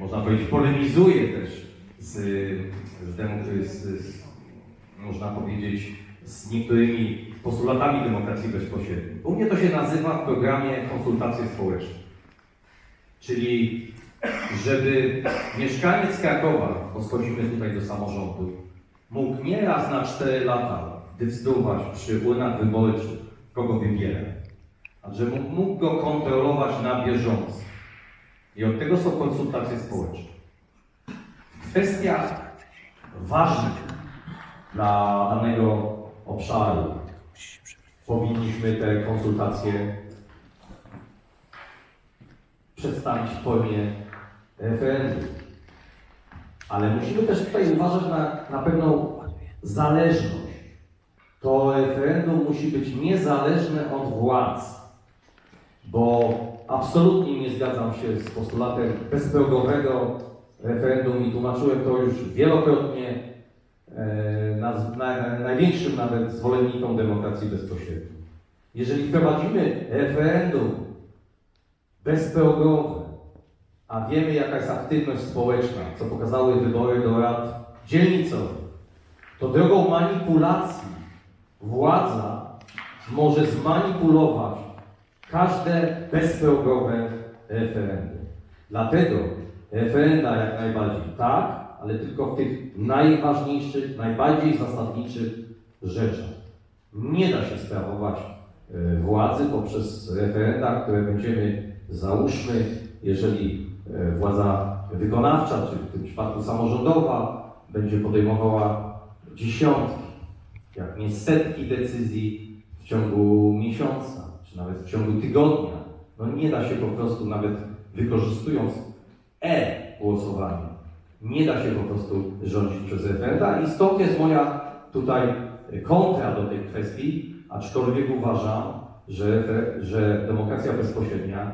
można powiedzieć, polemizuje też z, z, dem- z, z można powiedzieć, z niektórymi postulatami demokracji bezpośredniej. U mnie to się nazywa w programie konsultacje społeczne. Czyli, żeby mieszkaniec Krakowa, bo schodzimy tutaj do samorządu, mógł nie raz na 4 lata decydować przy urnach wyborczych, kogo wybiera, a że mógł, mógł go kontrolować na bieżąco. I od tego są konsultacje społeczne. W kwestiach ważnych dla danego obszaru powinniśmy te konsultacje przedstawić w formie referendum. Ale musimy też tutaj uważać na, na pewną zależność. To referendum musi być niezależne od władz, bo absolutnie nie zgadzam się z postulatem bezprogowego referendum i tłumaczyłem to już wielokrotnie e, na, na, największym nawet zwolennikom demokracji bezpośredniej. Jeżeli wprowadzimy referendum bezprogowe, a wiemy jaka jest aktywność społeczna, co pokazały wybory do rad dzielnicowych, to drogą manipulacji władza może zmanipulować każde bezprogowe referendum. Dlatego referenda jak najbardziej tak, ale tylko w tych najważniejszych, najbardziej zasadniczych rzeczach. Nie da się sprawować e, władzy poprzez referenda, które będziemy, załóżmy, jeżeli e, władza wykonawcza, czy w tym przypadku samorządowa, będzie podejmowała dziesiątki, jak nie setki decyzji w ciągu miesiąca, czy nawet w ciągu tygodnia. No nie da się po prostu nawet wykorzystując e-głosowanie, nie da się po prostu rządzić przez referenda i stąd jest moja tutaj kontra do tej kwestii, aczkolwiek uważam, że, że demokracja bezpośrednia